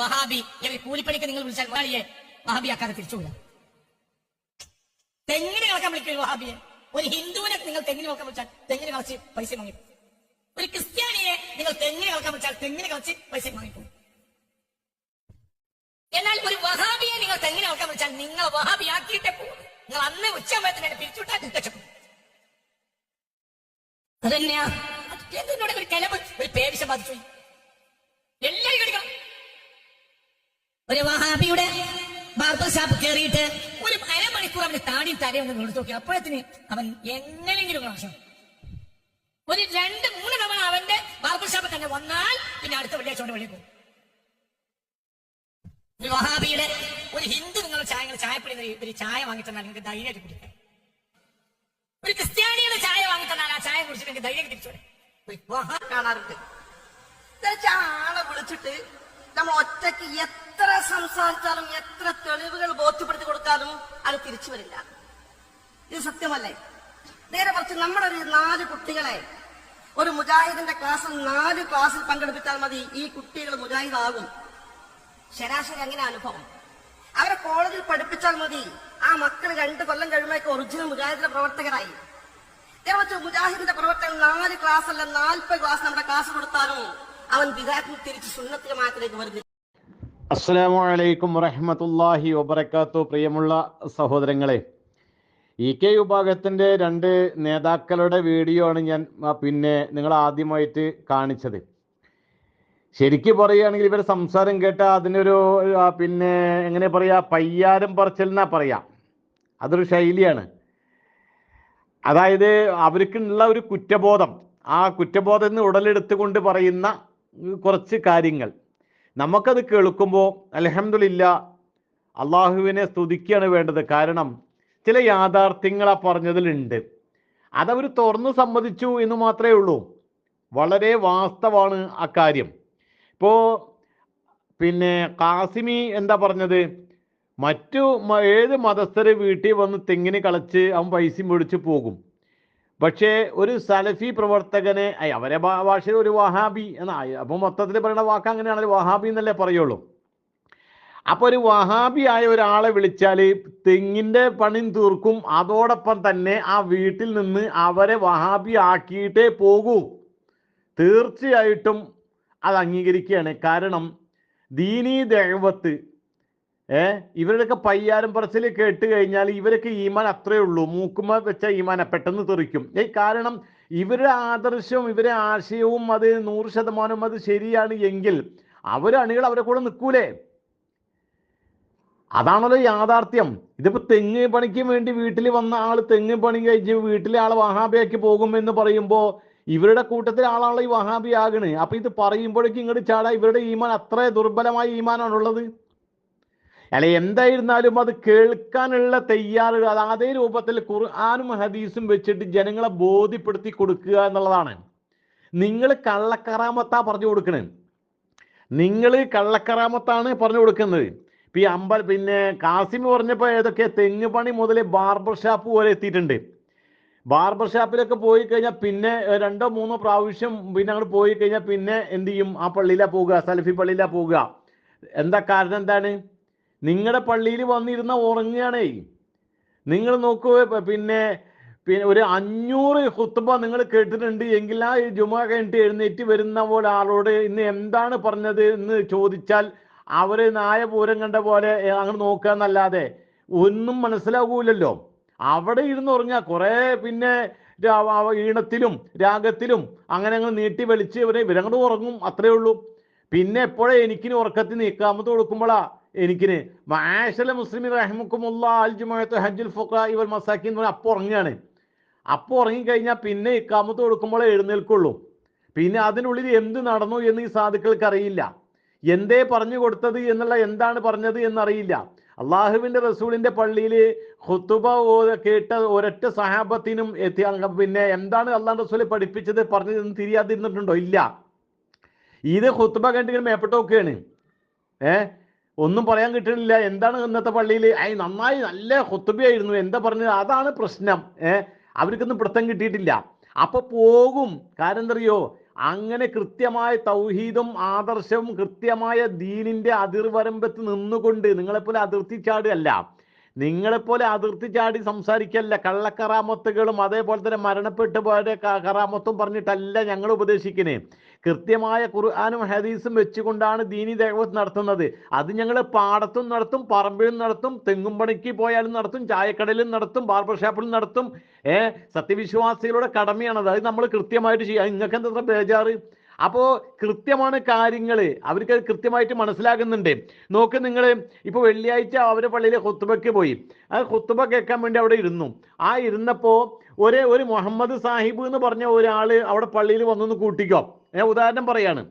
വഹാബി കൂലിപ്പണിക്ക് നിങ്ങൾ വിളിച്ചാൽ മുതലാളിയെ വഹാബി ആക്കാതെ തിരിച്ചുവിടാം. തെങ്ങിന് കളക്കാൻ വിളിക്കും വഹാബിയെ. ഒരു ഹിന്ദുവിനെ നിങ്ങൾ തെങ്ങിന് കളക്കാൻ വിളിച്ചാൽ തെങ്ങിന് കളച്ച് പൈസ വാങ്ങിക്കും ഒരു ക്രിസ്ത്യാനിയെ നിങ്ങൾ തെങ്ങിന് കളക്കാൻ വിളിച്ചാൽ തെങ്ങിന് കളച്ച് പൈസ വാങ്ങിപ്പോ എന്നാൽ ഒരു വഹാബിയെ നിങ്ങൾ തെങ്ങിന് കളക്കാൻ വിളിച്ചാൽ നിങ്ങൾ വഹാബി ആക്കിയിട്ടേ പോകും നിങ്ങൾ അന്ന് ഉച്ചയാകുമ്പോഴത്തേന് എന്നെ പിരിച്ചുവിട്ടാൽ രക്ഷപ്പെടും അതന്നെയാ. എന്തിനോട് ഒരു കിളവ് ഒരു പേവിശം ബാധിച്ചു ഒരു വഹാബിയുടെ ബാർബർ ഷാപ്പ് കയറിയിട്ട് ഒരു അരമണിക്കൂർ അവന് താടിയും തലയും ഒന്ന് എടുത്തു നോക്കി. അപ്പോഴത്തിന് അവൻ എങ്ങനെയെങ്കിലും പ്രാവശ്യം ഒരു രണ്ട് മൂന്ന് തവണ അവന്റെ ബാർബർ ഷാപ്പ് തന്നെ വന്നാൽ പിന്നെ അടുത്ത വെള്ളിയാഴ്ച കൊണ്ട് വെളിയിൽ പോകും. ഒരു വഹാബിയുടെ ഒരു ഹിന്ദു നിങ്ങൾ ചായ ചായപ്പൊടി ഒരു- ചായ വാങ്ങി തന്നാൽ നിങ്ങൾക്ക് ധൈര്യമായിട്ട് കുടിക്കാം. ഒരു ക്രിസ്ത്യാനിയുടെ ചായ വാങ്ങിത്തന്നാൽ ആ ചായ കുടിച്ചിട്ട് നിങ്ങൾക്ക് ധൈര്യം തിരിച്ചോടെ കാണാറുണ്ട്. ആളെ വിളിച്ചിട്ട് നമ്മൾ ഒറ്റയ്ക്ക് എത്ര സംസാരിച്ചാലും എത്ര തെളിവുകൾ ബോധ്യപ്പെടുത്തി കൊടുത്താലും അത് തിരിച്ചു വരില്ല. ഇത് സത്യമല്ലേ? നേരെ കുറച്ച് നമ്മുടെ ഒരു നാല് കുട്ടികളെ ഒരു മുജാഹിദിന്റെ ക്ലാസ്സിൽ നാല് ക്ലാസ്സിൽ പങ്കെടുപ്പിച്ചാൽ മതി ഈ കുട്ടികൾ മുജാഹിദാകും. ശരാശരി അങ്ങനെ അനുഭവം. അവരെ കോളേജിൽ പഠിപ്പിച്ചാൽ മതി. ആ മക്കൾ രണ്ട് കൊല്ലം കഴിയുമ്പോഴേക്ക് ഒറിജിനൽ മുജാഹിദിന്റെ പ്രവർത്തകരായി. മുജാഹിദിന്റെ പ്രവർത്തകർ നാല് ക്ലാസ് അല്ല നാൽപ്പത് ക്ലാസ് നമ്മുടെ ക്ലാസ് കൊടുത്താലും അവൻ വിദാത്തിന് തിരിച്ച് സുന്നത്തിന് ജമാഅത്തിലേക്ക് വരുന്നില്ല. അസ്സലാമു അലൈക്കും വറഹമത്തല്ലാഹി വബർക്കാത്തു പ്രിയമുള്ള സഹോദരങ്ങളെ ഇ കെ വിഭാഗത്തിന്റെ രണ്ട് നേതാക്കളുടെ വീഡിയോ ആണ് ഞാൻ പിന്നെ നിങ്ങൾ ആദ്യമായിട്ട് കാണിച്ചത്. ശരിക്കും പറയുകയാണെങ്കിൽ ഇവരെ സംസാരം കേട്ട അതിനൊരു പിന്നെ എങ്ങനെ പറയാ പയ്യാരം പറച്ചൽ എന്നാ പറയാം. അതൊരു ശൈലിയാണ്. അതായത് അവർക്കുള്ള ഒരു കുറ്റബോധം ആ കുറ്റബോധം നിന്ന് ഉടലെടുത്തുകൊണ്ട് പറയുന്ന കുറച്ച് കാര്യങ്ങൾ. നമുക്കത് കേൾക്കുമ്പോൾ അലഹമില്ല അള്ളാഹുവിനെ സ്തുതിക്കുകയാണ് വേണ്ടത്. കാരണം ചില യാഥാർത്ഥ്യങ്ങൾ ആ പറഞ്ഞതിലുണ്ട്. അതവർ തുറന്നു സമ്മതിച്ചു എന്ന് മാത്രമേ ഉള്ളൂ. വളരെ വാസ്തവാണ് ആ കാര്യം. ഇപ്പോൾ പിന്നെ കാസിമി എന്താ പറഞ്ഞത്? മറ്റു ഏത് മതസ്ഥര് വീട്ടിൽ വന്ന് തെങ്ങിന് കളച്ച് അവൻ പൈസയും മേടിച്ച് പോകും. പക്ഷേ ഒരു സലഫി പ്രവർത്തകനെ അവരെ ഭാഷയിൽ ഒരു വഹാബി എന്നായി അപ്പോൾ മൊത്തത്തിൽ പറയുന്ന വാക്ക് അങ്ങനെയാണല്ലോ വഹാബി എന്നല്ലേ പറയുള്ളൂ. അപ്പോൾ ഒരു വഹാബി ആയ ഒരാളെ വിളിച്ചാൽ തെങ്ങിന്റെ പണി തീർക്കും അതോടൊപ്പം തന്നെ ആ വീട്ടിൽ നിന്ന് അവരെ വഹാബി ആക്കിയിട്ടേ പോകൂ. തീർച്ചയായിട്ടും അത് അംഗീകരിക്കുകയാണ്. കാരണം ദീനീ ദൈവത്ത് ഏ? ഇവരുടെയൊക്കെ പയ്യാരും പറച്ചിൽ കേട്ട് കഴിഞ്ഞാൽ ഇവരൊക്കെ ഈമാൻ അത്രയേ ഉള്ളൂ. മൂക്കുമ വെച്ച ഈമാനെ പെട്ടെന്ന് തെറിക്കും. ഏ കാരണം ഇവരുടെ ആദർശവും ഇവരുടെ ആശയവും അത് നൂറ് ശതമാനവും അത് ശരിയാണ് എങ്കിൽ അവർ അണികൾ അവരെ കൂടെ നിൽക്കൂലേ? അതാണല്ലോ യാഥാർത്ഥ്യം. ഇതിപ്പോ തെങ്ങ് പണിക്ക് വേണ്ടി വീട്ടിൽ വന്ന ആൾ തെങ്ങ് പണി കഴിച്ച് വീട്ടിലെ ആൾ വഹാബിയാക്കി പോകും എന്ന് പറയുമ്പോൾ ഇവരുടെ കൂട്ടത്തിലെ ആളാണല്ലോ ഈ വഹാബി ആകണ്. അപ്പൊ ഇത് പറയുമ്പോഴേക്കും ഇങ്ങോട്ട് ചാടാ. ഇവരുടെ ഈമാൻ അത്ര ദുർബലമായ ഈമാനാണുള്ളത്. അല്ല എന്തായിരുന്നാലും അത് കേൾക്കാനുള്ള തയ്യാറുക അത് അതേ രൂപത്തിൽ ഖുർആാനും ഹദീസും വെച്ചിട്ട് ജനങ്ങളെ ബോധ്യപ്പെടുത്തി കൊടുക്കുക എന്നുള്ളതാണ്. നിങ്ങൾ കള്ളക്കറാമത്താ പറഞ്ഞു കൊടുക്കണേ. നിങ്ങൾ കള്ളക്കറാമത്താണ് പറഞ്ഞു കൊടുക്കുന്നത്. ഇപ്പം ഈ അമ്പൽ പിന്നെ കാസിം പറഞ്ഞപ്പോൾ ഏതൊക്കെ തെങ്ങ് പണി മുതൽ ബാർബർ ഷാപ്പ് വരെ എത്തിയിട്ടുണ്ട്. ബാർബർ ഷാപ്പിലൊക്കെ പോയി കഴിഞ്ഞാൽ പിന്നെ രണ്ടോ മൂന്നോ പ്രാവശ്യം പിന്നെ അങ്ങോട്ട് പോയി കഴിഞ്ഞാൽ പിന്നെ എന്ത് ചെയ്യും? ആ പള്ളിയിലാണ് പോവുക സലഫി പള്ളിയിലാണ് പോവുക എന്താ കാരണം എന്താണ്? നിങ്ങളുടെ പള്ളിയിൽ വന്നിരുന്ന ഉറങ്ങുകയാണേ. നിങ്ങൾ നോക്കൂ പിന്നെ പിന്നെ ഒരു അഞ്ഞൂറ് ഹുത്തുബ നിങ്ങൾ കേട്ടിട്ടുണ്ട്. എങ്കിൽ ആ ജുമ കഴിഞ്ഞിട്ട് എഴുന്നേറ്റ് വരുന്ന ആളോട് ഇന്ന് എന്താണ് പറഞ്ഞത് എന്ന് ചോദിച്ചാൽ അവർ നായ പൂരം കണ്ട പോലെ അങ്ങ് നോക്കുക എന്നല്ലാതെ ഒന്നും മനസ്സിലാകൂലല്ലോ. അവിടെ ഇരുന്ന് ഉറങ്ങുക. കുറേ പിന്നെ ഈണത്തിലും രാഗത്തിലും അങ്ങനെ അങ്ങ് നീട്ടി വലിച്ച് ഇവരെ ഇവരങ്ങോട്ട് ഉറങ്ങും. അത്രേ ഉള്ളൂ. പിന്നെ എപ്പോഴേ എനിക്കിനി ഉറക്കത്തിൽ നീക്കാമത്ത് കൊടുക്കുമ്പോഴാ എനിക്കിന് മാഷല മുസ്ലിം റഹ്മുക്കുമുള്ള അൽ ജുമാഅത്ത് ഹജ്ജുൽ ഫുഖ ഇവൽ മസാക്കി എന്ന് പറഞ്ഞാൽ അപ്പോൾ ഉറങ്ങുകയാണ്. അപ്പോൾ ഉറങ്ങിക്കഴിഞ്ഞാൽ പിന്നെ ഇക്കാമത്ത് കൊടുക്കുമ്പോഴേ എഴുന്നേൽക്കുള്ളൂ. പിന്നെ അതിനുള്ളിൽ എന്ത് നടന്നു എന്ന് ഈ സാധുക്കൾക്ക് അറിയില്ല. എന്തേ പറഞ്ഞു കൊടുത്തത് എന്നുള്ള എന്താണ് പറഞ്ഞത് എന്നറിയില്ല. അള്ളാഹുവിന്റെ റസൂലിന്റെ പള്ളിയിൽ ഹുത്തുബ കേട്ട ഒരൊറ്റ സഹാബത്തിനും എത്തി പിന്നെ എന്താണ് അള്ളാഹ് റസൂൽ പഠിപ്പിച്ചത് പറഞ്ഞതെന്ന് തിരിയാതിരുന്നിട്ടുണ്ടോ? ഇല്ല. ഇത് ഹുത്തുബ കണ്ടിങ്ങനെ മേപ്പെട്ട് നോക്കുകയാണ്. ഏ? ഒന്നും പറയാൻ കിട്ടണില്ല എന്താണ് ഇന്നത്തെ പള്ളിയിൽ അയ് നന്നായി നല്ല ഹുത്തുബയായിരുന്നു എന്താ പറഞ്ഞത്? അതാണ് പ്രശ്നം. ഏർ അവർക്കൊന്നും പിടുത്തം കിട്ടിയിട്ടില്ല. അപ്പൊ പോകും. കാരണം എന്തറിയോ? അങ്ങനെ കൃത്യമായ തൗഹീദും ആദർശവും കൃത്യമായ ദീനിന്റെ അതിർവരമ്പത്ത് നിന്നുകൊണ്ട് നിങ്ങളെപ്പോലെ അതിർത്തി ചാടുകയല്ല. നിങ്ങളെപ്പോലെ അതിർത്തി ചാടി സംസാരിക്കല്ല കള്ളക്കറാമത്തുകളും അതേപോലെ തന്നെ മരണപ്പെട്ടു പോയ കറാമത്തും പറഞ്ഞിട്ടല്ല ഞങ്ങൾ ഉപദേശിക്കണേ. കൃത്യമായ ഖുർആാനും ഹദീസും വെച്ചുകൊണ്ടാണ് ദീനി ദേവത്ത് നടത്തുന്നത്. അത് ഞങ്ങൾ പാടത്തും നടത്തും പറമ്പിലും നടത്തും തെങ്ങും പണിക്ക് പോയാലും നടത്തും ചായക്കടയിലും നടത്തും ബാർബർ ഷാപ്പിലും നടത്തും. ഏ സത്യവിശ്വാസികളുടെ കടമയാണത്. അത് നമ്മൾ കൃത്യമായിട്ട് ചെയ്യുക നിങ്ങൾക്ക് എന്താ ബേജാറ്? അപ്പോൾ കൃത്യമാണ് കാര്യങ്ങൾ അവർക്ക് അത് കൃത്യമായിട്ട് മനസ്സിലാകുന്നുണ്ട്. നോക്ക് നിങ്ങൾ ഇപ്പോൾ വെള്ളിയാഴ്ച അവരെ പള്ളിയിൽ ഹുത്തുബയ്ക്ക് പോയി. ആ കുത്തുബ കേൾക്കാൻ വേണ്ടി അവിടെ ഇരുന്നു. ആ ഇരുന്നപ്പോൾ ഒരേ ഒരു മുഹമ്മദ് സാഹിബ് എന്ന് പറഞ്ഞ ഒരാൾ അവിടെ പള്ളിയിൽ വന്നൊന്ന് കൂട്ടിക്കോ. ഞാൻ ഉദാഹരണം പറയാണ്.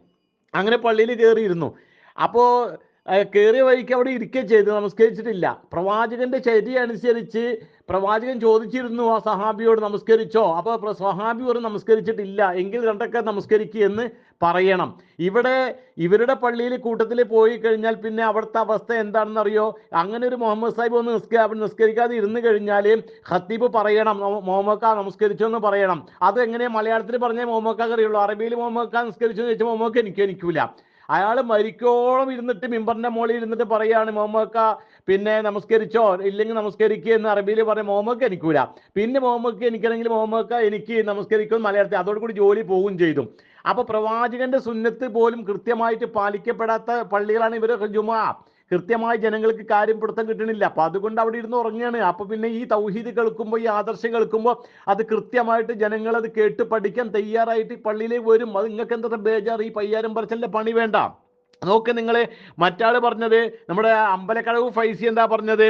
അങ്ങനെ പള്ളിയിൽ കയറിയിരുന്നു. അപ്പോൾ കയറിയ വഴിക്ക് അവിടെ ഇരിക്കുകയും ചെയ്തു. നമസ്കരിച്ചിട്ടില്ല. പ്രവാചകന്റെ ചര്യ അനുസരിച്ച് പ്രവാചകൻ ചോദിച്ചിരുന്നു ആ സഹാബിയോട് നമസ്കരിച്ചോ? അപ്പോൾ സഹാബി ഒരു നമസ്കരിച്ചിട്ടില്ല. എങ്കിൽ രണ്ടൊക്കെ നമസ്കരിക്കുക എന്ന് പറയണം. ഇവിടെ ഇവരുടെ പള്ളിയിൽ കൂട്ടത്തിൽ പോയി കഴിഞ്ഞാൽ പിന്നെ അവിടുത്തെ അവസ്ഥ എന്താണെന്ന് അറിയോ അങ്ങനെ ഒരു മുഹമ്മദ് സാഹിബ് ഒന്ന് നിസ്ക നിസ്കരിക്കാതെ ഇരുന്ന് കഴിഞ്ഞാൽ ഖത്തീബ് പറയണം മുഹമ്മദ് നമസ്കരിച്ചു എന്ന് പറയണം. അത് എങ്ങനെ മലയാളത്തിൽ പറഞ്ഞാൽ മുഹമ്മദ് അറിയുള്ളൂ. അറബിയിൽ മുഹമ്മദ് നിസ്കരിച്ചു എന്ന് ചോദിച്ചാൽ മുഹമ്മദ് എനിക്ക് എനിക്കൂല. അയാൾ മരിക്കോളം ഇരുന്നിട്ട് മിമ്പറിന്റെ മുകളിൽ ഇരുന്നിട്ട് പറയാണ് മോമക്ക പിന്നെ നമസ്കരിച്ചോ? ഇല്ലെങ്കിൽ നമസ്കരിക്കുക എന്ന് അറബിയിൽ പറയും മോമക്ക എനിക്കൂല. പിന്നെ മോമക്ക എനിക്കണെങ്കിൽ മോമക്ക എനിക്ക് നമസ്കരിക്കും മലയാളത്തിൽ. അതോടുകൂടി ജോലി പോവുകയും ചെയ്തു. അപ്പൊ പ്രവാചകന്റെ സുന്നത്ത് പോലും കൃത്യമായിട്ട് പാലിക്കപ്പെടാത്ത പള്ളികളാണ് ഇവരൊക്കെ ജുമാ. കൃത്യമായി ജനങ്ങൾക്ക് കാര്യം പിടുത്തം കിട്ടണില്ല. അപ്പൊ അതുകൊണ്ട് അവിടെ ഇരുന്ന് ഉറങ്ങുകയാണ്. അപ്പൊ പിന്നെ ഈ തൗഹീദ് കേൾക്കുമ്പോൾ ഈ ആദർശം കേൾക്കുമ്പോൾ അത് കൃത്യമായിട്ട് ജനങ്ങൾ അത് കേട്ട് പഠിക്കാൻ തയ്യാറായിട്ട് ഈ പള്ളിയിലേക്ക് വരും. അത് നിങ്ങൾക്ക് എന്താ ബേജാർ ഈ പയ്യാരം പറച്ചലിന്റെ പണി വേണ്ട. നോക്ക് നിങ്ങൾ മറ്റാൾ പറഞ്ഞത്? നമ്മുടെ അമ്പലക്കടവ് ഫൈസി എന്താ പറഞ്ഞത്?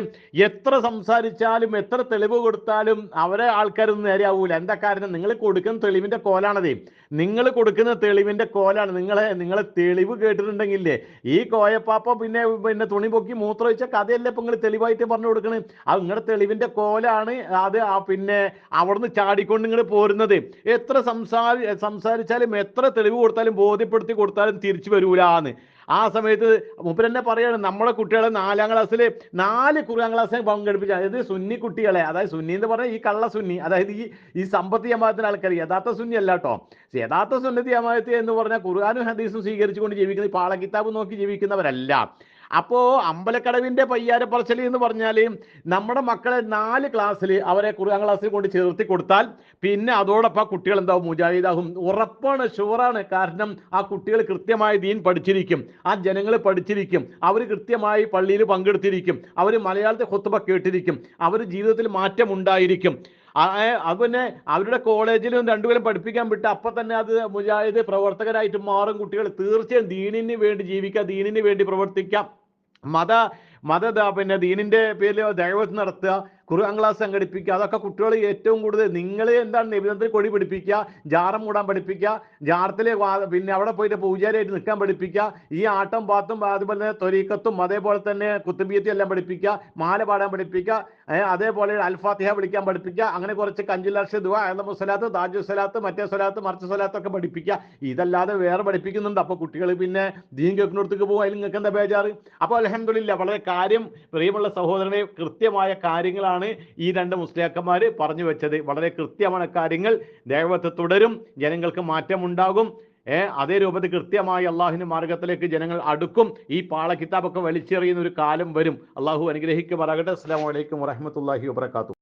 എത്ര സംസാരിച്ചാലും എത്ര തെളിവ് കൊടുത്താലും അവരെ ആൾക്കാരൊന്നും നേരെയാവൂല. എന്താ കാരണം? നിങ്ങൾ കൊടുക്കുന്ന തെളിവിന്റെ കോലാണതേ. നിങ്ങൾ കൊടുക്കുന്ന തെളിവിന്റെ കോലാണ്. നിങ്ങളെ നിങ്ങളെ തെളിവ് കേട്ടിട്ടുണ്ടെങ്കിലേ ഈ കോയപ്പാപ്പ പിന്നെ പിന്നെ തുണി പൊക്കി മൂത്രമൊഴിച്ച കഥയല്ലേ ഇപ്പൊ നിങ്ങൾ തെളിവായിട്ട് പറഞ്ഞു കൊടുക്കണേ? അത് നിങ്ങളുടെ തെളിവിന്റെ കോലാണ്. അത് ആ പിന്നെ അവിടുന്ന് ചാടിക്കൊണ്ട് നിങ്ങൾ പോരുന്നത്. എത്ര സംസാരി സംസാരിച്ചാലും എത്ര തെളിവ് കൊടുത്താലും ബോധ്യപ്പെടുത്തി കൊടുത്താലും തിരിച്ചു വരൂലാന്ന്. ആ സമയത്ത് മൂപ്പരെന്നെ പറയാണ് നമ്മളെ കുട്ടികളെ നാലാം ക്ലാസ്സിൽ നാല് കുറുകാം ക്ലാസ്സിൽ പങ്കെടുപ്പിച്ച അതായത് സുന്നി കുട്ടികളെ അതായത് സുന്നി എന്ന് പറഞ്ഞാൽ ഈ കള്ള സുന്നി അതായത് ഈ ഈ സമ്പത്ത് ജമാഅത്തിന്റെ ആൾക്കാർ യഥാർത്ഥ സുന്നി അല്ല കേട്ടോ യഥാർത്ഥ സുന്നത്തി ജമാഅത്ത് എന്ന് പറഞ്ഞാൽ ഖുർആാനും ഹദീസും സ്വീകരിച്ചുകൊണ്ട് ജീവിക്കുന്ന ഈ പാളകിതാബ് നോക്കി ജീവിക്കുന്നവരല്ല. അപ്പോ അമ്പലക്കടവിന്റെ പയ്യാരപ്പറച്ചലി എന്ന് പറഞ്ഞാൽ നമ്മുടെ മക്കളെ നാല് ക്ലാസ്സിൽ അവരെ ഖുർആൻ ക്ലാസ്സിൽ കൊണ്ട് ചേർത്തി കൊടുത്താൽ പിന്നെ അതോടൊപ്പം കുട്ടികൾ എന്താവും മുജാഹിദാകും ഉറപ്പാണ് ഷുവറാണ്. കാരണം ആ കുട്ടികൾ കൃത്യമായി ദീൻ പഠിച്ചിരിക്കും. ആ ജനങ്ങൾ പഠിച്ചിരിക്കും. അവർ കൃത്യമായി പള്ളിയിൽ പങ്കെടുത്തിരിക്കും. അവർ മലയാളത്തെ കൊത്തുബ കേട്ടിരിക്കും. അവർ ജീവിതത്തിൽ മാറ്റം ഉണ്ടായിരിക്കും. ആ- അത് പിന്നെ അവരുടെ കോളേജിലും രണ്ടുപേരും പഠിപ്പിക്കാൻ വിട്ട് അപ്പൊ തന്നെ അത് മുജാഹിദ് പ്രവർത്തകരായിട്ട് മാറും കുട്ടികൾ. തീർച്ചയായും ദീനിന് വേണ്ടി ജീവിക്കാം ദീനിന് വേണ്ടി പ്രവർത്തിക്കാം. മത മത പിന്നെ ദീനിന്റെ പേരിൽ ദൈവത്ത് നടത്തുക. ഖുർആൻ ക്ലാസ് സംഘടിപ്പിക്കുക. അതൊക്കെ കുട്ടികൾ ഏറ്റവും കൂടുതൽ നിങ്ങൾ എന്താണ് നിബന്ധനത്തിൽ കൊടി പിടിപ്പിക്കുക ജാറം മൂടാൻ പഠിപ്പിക്കുക ജാറത്തിലെ പിന്നെ അവിടെ പോയിട്ട് പൂജാരിയായിട്ട് നിൽക്കാൻ പഠിപ്പിക്കുക ഈ ആട്ടം പാത്തും അതുപോലെ തന്നെ തൊരീക്കത്തും അതേപോലെ തന്നെ കുത്തുബിയത്തും എല്ലാം പഠിപ്പിക്കുക മാല പാടാൻ പഠിപ്പിക്കുക അതേപോലെ അൽഫാത്തിഹ വിളിക്കാൻ പഠിപ്പിക്കുക അങ്ങനെ കുറച്ച് കഞ്ചു ലക്ഷ ദുവ അഹമ്മദ് സ്വലാത്ത് താജു സ്വലാത്ത് മറ്റേ സ്വലാത്ത് മറിച്ച സ്വലാത്ത് ഒക്കെ പഠിപ്പിക്കുക. ഇതല്ലാതെ വേറെ പഠിപ്പിക്കുന്നുണ്ട്. അപ്പോൾ കുട്ടികൾ പിന്നെ ദീൻ കേൾക്കുന്നിടത്തേക്ക് പോകും. അതിൽ നിങ്ങൾക്ക് എന്താ ബേജാറ്? അപ്പോൾ അലഹമില്ല വളരെ കാര്യം പ്രിയമുള്ള സഹോദരനെ കൃത്യമായ കാര്യങ്ങളാണ് ഈ രണ്ട് മുസ്ലിയാക്കന്മാർ പറഞ്ഞു വെച്ചത്. വളരെ കൃത്യമായ കാര്യങ്ങൾ. ദേവത്ത് തുടരും. ജനങ്ങൾക്ക് മാറ്റമുണ്ടാകും. ഏ അതേ രൂപത്തിൽ കൃത്യമായി അള്ളാഹുവിന്റെ മാർഗത്തിലേക്ക് ജനങ്ങൾ അടുക്കും. ഈ പാള കിതാബൊക്കെ വലിച്ചെറിയുന്ന ഒരു കാലം വരും. അള്ളാഹു അനുഗ്രഹിക്കുമാറാകട്ടെ അസ്സാം വലൈക്കും വറഹമത്തല്ലാഹി വാബർക്കാത്തു